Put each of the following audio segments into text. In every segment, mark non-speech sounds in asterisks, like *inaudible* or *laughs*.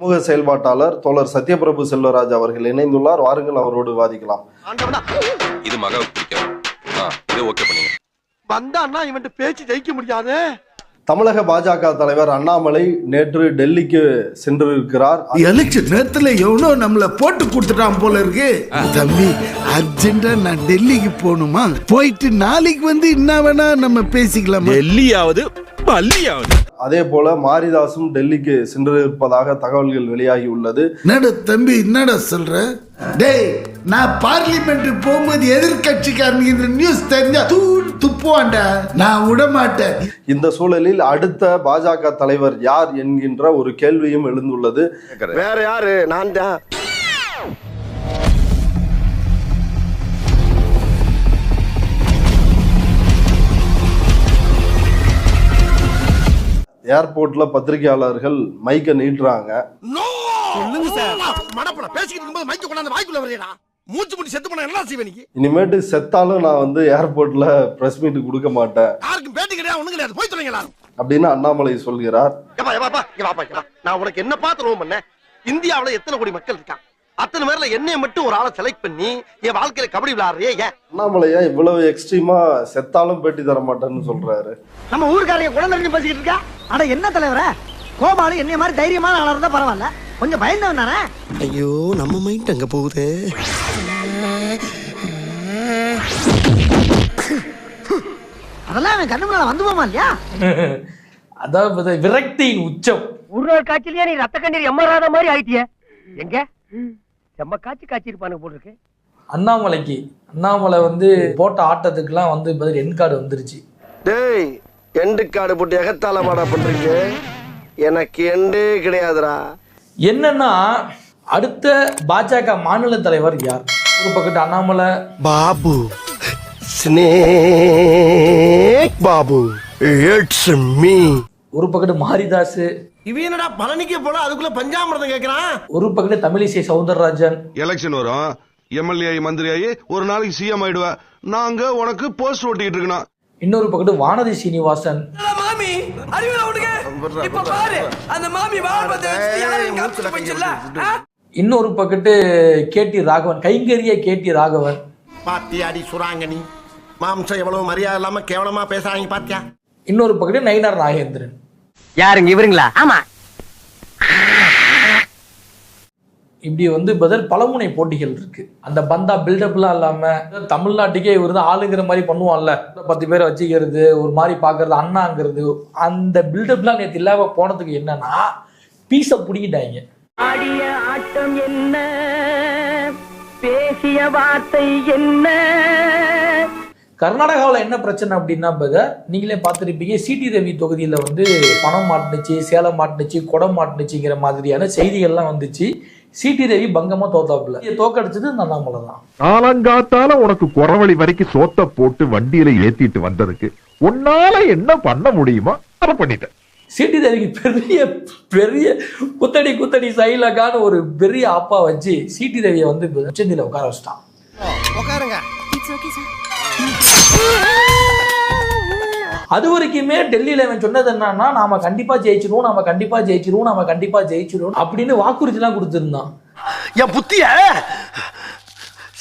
சமூக செயல்பாட்டாளர் தோழர் சத்யபிரபு செல்வராஜ் அவர்கள் இணைந்துள்ளார். வாருங்கள் அவரோடு வாதிக்கலாம். இது ஆ இது ஓகே பண்ணுங்க வந்தான்னா இவன்ட்டு பேச்சு ஜெயிக்க முடியாது. தமிழக பாஜக தலைவர் அண்ணாமலை நேற்று டெல்லிக்கு சென்றிருக்கிறார். எலெக்ஷன் நேரத்துல எவனோ நம்மள போட்டு கொடுத்துட்டான் போல இருக்கு. தம்பி அர்ஜென்டா நான் டெல்லிக்கு போகணுமா? போயிட்டு நாளைக்கு வந்து என்ன வேணா நம்ம பேசிக்கலாம்? டெல்லியாவது பள்ளியாவது. அதே போல மாரிதாசும் டெல்லிக்கு சென்றிருப்பதாக தகவல்கள் வெளியாகி உள்ளது என்னடா தம்பி என்னடா சொல்ற? டேய் நான் பார்லிமெண்ட் போகும்போது எதிர்கட்சிக்காரங்க இந்த நியூஸ் தெரிஞ்சா தூள் துப்புவான்டா. நான் விட மாட்டேன் இந்த சூழலில் அடுத்த பாஜக தலைவர் யார் என்கின்ற ஒரு கேள்வியும் எழுந்துள்ளது. வேற யாரு? நான் தான். ஏர்போர்ட்ல பத்திரிகையாளர்கள் மைக்க நீட்டுறாங்க. மூச்சு முடி செத்து போன என்ன செய்வேன் இனிமேட்டு செத்தாலும் நான் வந்து ஏர்போர்ட்ல பிரஸ் மீட் கொடுக்க மாட்டேன். யாருக்கும் பேட்டி கிடையாது ஒண்ணும் கிடையாது. போய் சொல்லுங்க அப்படின்னு அண்ணாமலை சொல்கிறார். நான் உனக்கு என்ன பார்த்து ரோம் பண்ணேன்? இந்தியாவுல எத்தனை கோடி மக்கள் இருக்கான் அத்தனை பேர்ல என்னைய மட்டும் ஒரு ஆளை செலக்ட் பண்ணி என் வாழ்க்கையில கபடி விளையாடுறியே ஏன்? அண்ணாமலையா இவ்வளவு எக்ஸ்ட்ரீமா செத்தாலும் பேட்டி தர மாட்டேன்னு சொல்றாரு. நம்ம ஊருக்காரங்க குழந்தை பேசிக்கிட்டு இருக்கா? அட என்ன தலைவர? கோபாலு என்னைய மாதிரி தைரியமான ஆளா இருந்தா பரவாயில்ல. கொஞ்சம் பயந்தவன் தானே ஐயோ நம்ம மைண்ட் அங்க போகுது. அதெல்லாம் அவன் கண்ணு முன்னால வந்து போமா இல்லையா? அதாவது விரக்தியின் உச்சம். ஒரு நாள் காய்ச்சலையா நீ ரத்த கண்ணீர் எம்மராத மாதிரி ஆயிட்டிய. எங்க? செம்ம காய்ச்சி காய்ச்சி இருப்பானுங்க போல இருக்கு அண்ணாமலைக்கு. அண்ணாமலை வந்து போட்ட ஆட்டத்துக்குலாம் வந்து பதில் என் கார்டு வந்துருச்சு. டேய் எண்டு காடு போட்டு எகத்தால மாடா பண்றீங்க? எனக்கு எண்டே கிடையாதுடா. என்னன்னா அடுத்த பாஜக மாநில தலைவர் யார்? ஒரு பக்கத்து Annamalai. Babu. Snake Babu. It's me ஒரு பக்கத்து மாரிதாஸ் இவன் என்னடா பழனிக்கு போல அதுக்குள்ள பஞ்சாமிரதம் கேக்குறான்? ஒரு பக்கத்து தமிழிசை சவுந்தரராஜன். எலெக்ஷன் வரும். எம்எல்ஏ மந்திரி ஆகி ஒரு நாளைக்கு சிஎம் ஆயிடுவ. நாங்க உனக்கு போஸ்ட் ஓட்டிட்டு இருக்கணும். இன்னொரு பக்கத்து வானதி சீனிவாசன். மாமி இப்ப பாரு அந்த மாமி இன்னொரு பக்கத்து கேடி ராகவன் கைங்கரிய கேடி ராகவன். பாத்தியாடி சுராங்கனி மாம்சம் எவ்வளவு மரியாதை இல்லாம கேவலமா பேசுறாங்க பாத்தியா? இன்னொரு பக்கத்து நயினார் நாகேந்திரன். யாருங்க இவருங்களா? ஆமா. இப்படி வந்து பதில் பலமுனை போட்டிகள் இருக்கு. அந்த பந்தா பில்டப்லாம் இல்லாம தமிழ்நாட்டுக்கே இவர் தான் ஆளுங்கிற மாதிரி பண்ணுவான்ல. பத்து பேரை வச்சுக்கிறது ஒரு மாதிரி பாக்குறது அண்ணாங்கிறது அந்த பில்டப்லாம் நேற்று இல்லாம போனதுக்கு என்னன்னா பீஸை பிடிக்கிட்டாங்க ஆடிய ஆட்டம் என்ன? பேசிய வார்த்தை என்ன? கர்நாடகாவில் என்ன பிரச்சனை அப்படின்னா பதர் நீங்களே பார்த்துருப்பீங்க சிடி ரவி தொகுதியில் வந்து பணம் மாட்டுனுச்சு சேலம் மாட்டுனுச்சு குடம் மாட்டுனுச்சுங்கிற மாதிரியான செய்திகள்லாம் வந்துச்சு. சிடி ரவி பங்கமாக தோத்தாப்புல. தோக்கடிச்சது இந்த அண்ணாமலை தான். காலங்காத்தால உனக்கு குறவழி வரைக்கும் சோத்த போட்டு வண்டியில ஏத்திட்டு வந்ததுக்கு உன்னால என்ன பண்ண முடியுமோ அதை பண்ணிட்டேன். சிடி ரவிக்கு பெரிய பெரிய குத்தடி குத்தடி சைலக்கான ஒரு பெரிய அப்பா வச்சு சிடி ரவியை வந்து உச்சந்தில உட்கார வச்சிட்டான். உட்காருங்க. அது வரைக்குமே டெல்லியில அவன் சொன்னது என்னன்னா நாம கண்டிப்பா ஜெயிச்சிருவோம் நாம கண்டிப்பா ஜெயிச்சிருவோம் நாம கண்டிப்பா ஜெயிச்சிருவோம் அப்படின்னு வாக்குறுதி எல்லாம் கொடுத்திருந்தான். என் புத்திய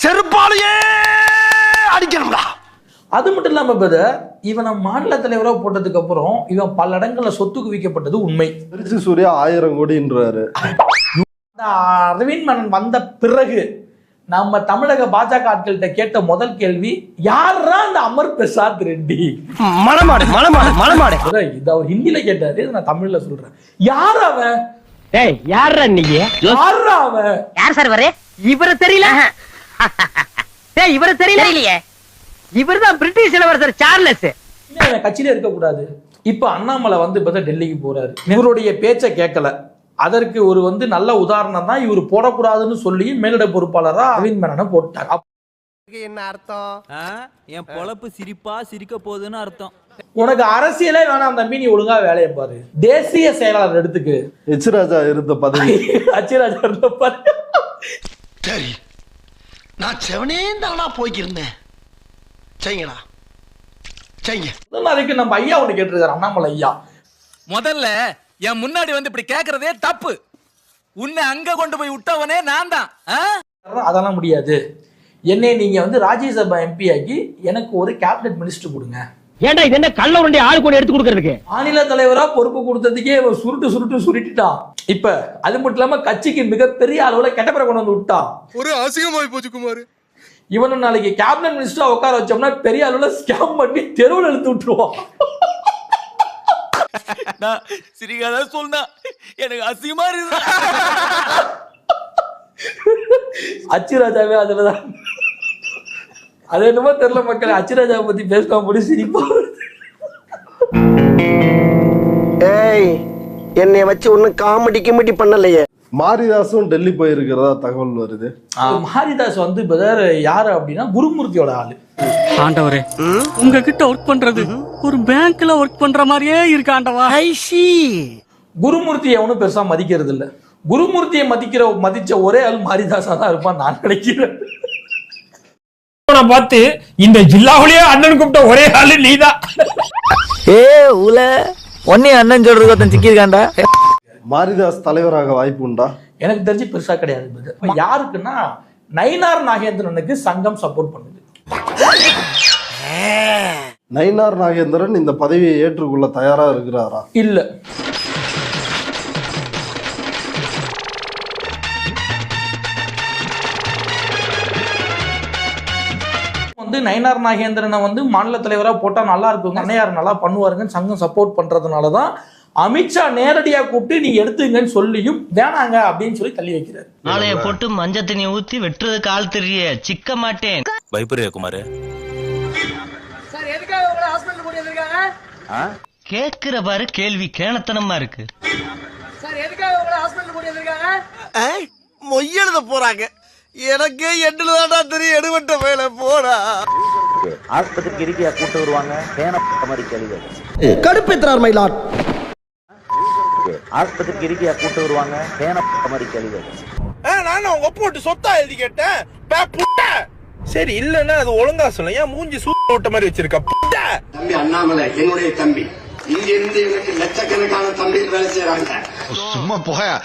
செருப்பாலேயே அடிக்கணும்டா. அது மட்டும் இல்லாம பிரதர் இவனை மாநில தலைவரா போட்டதுக்கு அப்புறம் இவன் பல இடங்கள்ல சொத்து குவிக்கப்பட்டது உண்மை. திருச்சி சூர்யா ஆயிரம் கோடின்றாரு. அரவிந்த் மன்னன் வந்த பிறகு நம்ம தமிழக பாஜக ஆட்கள்கிட்ட கேட்ட முதல் கேள்வி யாரா அந்த அமர் பிரசாத் ரெட்டி? மணமாடு மணமாடு brother, இது அவர் ஹிந்தில கேட்டாரு இதை நான் தமிழ்ல சொல்றேன். யார் அவன் டேய் யாரா நீங்க யாரா அவன் யார் சார் வரே இவர தெரியல. டேய் இவர தெரியல. தெரியலையே. இவர்தான் பிரிட்டிஷ் இளவரசர் சார்லஸ். கட்சியில இருக்கக்கூடாது. இப்ப அண்ணாமலை வந்து இப்ப டெல்லிக்கு போறாரு. இவருடைய பேச்சை கேட்கல. அதற்கு ஒரு வந்து நல்ல உதாரணம் தான் இவர் போடக்கூடாதுன்னு சொல்லி மேலிட பொறுப்பாளரா அரவிந்த் மேனனை அப்ப என்ன அர்த்தம்? என் பொழப்பு சிரிப்பா சிரிக்க போகுதுன்னு அர்த்தம். உனக்கு அரசியலே வேணாம் தம்பி நீ ஒழுங்கா வேலையை பாரு. தேசிய செயலாளர் எடுத்துக்கு. எச் ராஜா இருந்த பதவி. *laughs* அச்சிராஜா இருந்த பாரு சரி நான் செவனே தானா போய்க்கிருந்தேன் செய்யுங்க. இன்னும் அதுக்கு நம்ம ஐயா ஒண்ணு கேட்டிருக்காரு அண்ணாமலை ஐயா. முதல்ல என் முன்னாடி வந்து இப்படி கேக்குறதே தப்பு. உன்னை அங்க கொண்டு போய் விட்டவனே நான் தான். அதெல்லாம் முடியாது. என்னை நீங்க வந்து ராஜ்யசபா எம்பி ஆக்கி எனக்கு ஒரு கேபினெட் மினிஸ்டர் கொடுங்க. ஏன்டா இது என்ன கள்ள உருண்டை ஆளு கொண்டு எடுத்து கொடுக்கறதுக்கு? மாநில தலைவரா பொறுப்பு கொடுத்ததுக்கே இவன் சுருட்டு சுருட்டு சுருட்டிட்டான். இப்ப அது மட்டும் இல்லாம கட்சிக்கு மிகப்பெரிய அளவுல கெட்டப்பட கொண்டு வந்து விட்டான். ஒரு அசிங்கமாய் போச்சு குமார். இவனை நாளைக்கு கேபினட் மினிஸ்டரா உட்கார வச்சோம்னா பெரிய அளவுல ஸ்கேம் பண்ணி தெருவில் இழுத்து விட்டுருவான். நான் சிரிக்காத சொன்னா எனக்கு அசிங்கமா இருக்கு அச்சுராஜாவே அதுலதான். அது என்னமோ தெரியல மக்கள் அச்சுராஜாவை பத்தி பேசினா முடி சிரிப்பா ஏய் என்னைய வச்சு ஒன்னும் காமெடி கிமெடி பண்ணலையே. மாரிதாசும் டெல்லி போயிருக்கிறதா தகவல் வருது. மாரிதாஸ் வந்து யாரு அப்படின்னா குருமூர்த்தியோட ஆளு. ஆண்டவரே உங்ககிட்ட ஒர்க் பண்றது ஒரு பேங்க்ல ஒர்க் பண்ற மாதிரியே இருக்கு ஆண்டவா. குருமூர்த்தி எவனும் பெருசா மதிக்கிறது இல்ல. குருமூர்த்தியை மதிக்கிற மதிச்ச ஒரே ஆள் மாரிதாசா தான் இருப்பான் நான் நினைக்கிறேன். நான் பார்த்து இந்த ஜில்லாவிலேயே அண்ணன் கூப்பிட்ட ஒரே ஆளு நீதான். ஏ உல! ஒன்னே அண்ணன் சொல்றது ஒருத்தன் சிக்கிருக்காண்டா மாரிதாஸ் தலைவராக வாய்ப்பு உண்டா? எனக்கு தெரிஞ்சு பெருசா கிடையாது. யாருக்குன்னா நயினார் நாகேந்திரனுக்கு சங்கம் சப்போர்ட் பண்ணுது. நயினார் நாகேந்திரன் இந்த பதவியை ஏற்றுக்கொள்ள தயாரா இருக்கிறாரா? இல்ல. வந்து நயினார் நாகேந்திரனை வந்து மாநில தலைவரா போட்டா நல்லா இருக்குங்க. அண்ணையார் நல்லா பண்ணுவாருங்கன்னு சங்கம் சப்போர்ட் பண்றதுனால தான் அமித்ஷா நேரடியா கூப்பிட்டு நீங்க எடுத்துங்கன்னு சொல்லியும் வேணாங்க அப்படின்னு சொல்லி தள்ளி வைக்கிறாரு. ஆளைய போட்டு மஞ்ச தண்ணி ஊத்தி வெட்டுறதுக்கு ஆள் தெரிய சிக்க மாட்டேன். பயப்படுறியா குமார்? கேக்குற பாரு கேள்வி கேணத்தனமா இருக்கு. மொய்யெழுத போறாங்க. எனக்கே எட்டுல தான்டா தெரியும் எடுவட்ட வேலை போடா. ஆஸ்பத்திரிக்கு இருக்கியா கூட்டு வருவாங்க? பேன மாதிரி கேள்வி கடுப்பேற்றார் மயிலாட் ஆஸ்பத்திரிக்கு இருக்கியா கூட்டு வருவாங்க? பேன மாதிரி கேள்வி நான் உங்க போட்டு சொத்தா எழுதி கேட்டேன். பே, புட்ட. சரி இல்லன்னா அது ஒழுங்கா சொல்ல. ஏன் மூஞ்சி சூப்பர் ஓட்ட மாதிரி வச்சிருக்க? புட்ட. தம்பி அண்ணாமலை என்னுடைய தம்பி. இங்க இருந்து எனக்கு லட்சக்கணக்கான தம்பிகள் வேலை செய்யறாங்க சும்மா போயா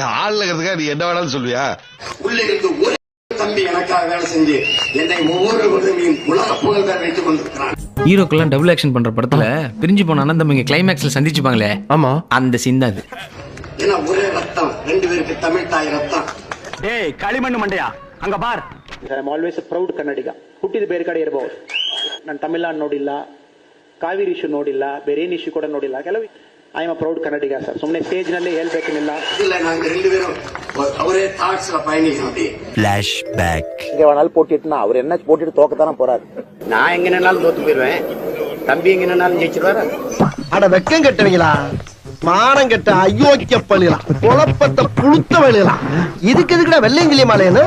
ஆள் இருக்கிறதுக்காக நீ என்ன வேணாலும் சொல்வியா உள்ள இருந்து ஒரு தம்பி எனக்காக வேலை செஞ்சு என்னை ஒவ்வொரு உலக புகழ்கள் வைத்துக் கொண்டிருக்கிறான். ஹீரோக்கெல்லாம் டபுள் ஆக்ஷன் பண்ற படத்துல பிரிஞ்சு போன அண்ணன் இங்க கிளைமேக்ஸ்ல சந்திச்சுப்பாங்களே? ஆமா. அந்த சீன் தான் அது. ஏன்னா ஒரே ரத்தம். ரெண்டு பேருக்கு தமிழ் தாய் ரத்தம். டேய் களிமண் மண்டையா? அங்க பார். ஐ ஆம் ஆல்வேஸ் ಪ್ರೌಡ್ ಕನ್ನಡಿಗ ಹುಟ್ಟಿದ ಬೇರೆ ಕಡೆ ಇರಬಹುದು ನಾನು ತಮಿಳ್ನಾಡು ನೋಡಿಲ್ಲ ಕಾವೇರಿ ಇಶ್ಯೂ ನೋಡಿಲ್ಲ பெரியன் ಏನು கூட ಕೂಡ ನೋಡಿಲ್ಲ ಕೆಲವು I am a proud Kannadiga sir ಸುಮ್ಮನೆ ಸ್ಟೇಜ್ ನಲ್ಲಿ ಹೇಳ್ಬೇಕೇನಿಲ್ಲ இதுல நாங்க ரெண்டு பேரும் ஒ- ஒரே தாட்ஸ்ல பயணிக்கிறோம் அப்படியே ಫ್ಲಾಶ್ ಬ್ಯಾಕ್ இங்க வேணாலும் போட்டிட்டுனா அவர் என்ன போட்டிட்டு தோக்கத்தானே போறாரு நான் எங்க நின்னாலும் தோத்து போயிருவேன் தம்பி எங்க நின்னாலும் ஜெயிச்சிருவாரு அட வெக்கம் கெட்டவங்களா மானம் கெட்ட அயோக்கிய பள்ளிலாம் குழப்பத்தை புழுத்த வழியலாம் இதுக்கு எதுக்குடா வெள்ளையங்கிலி மாலையன்னு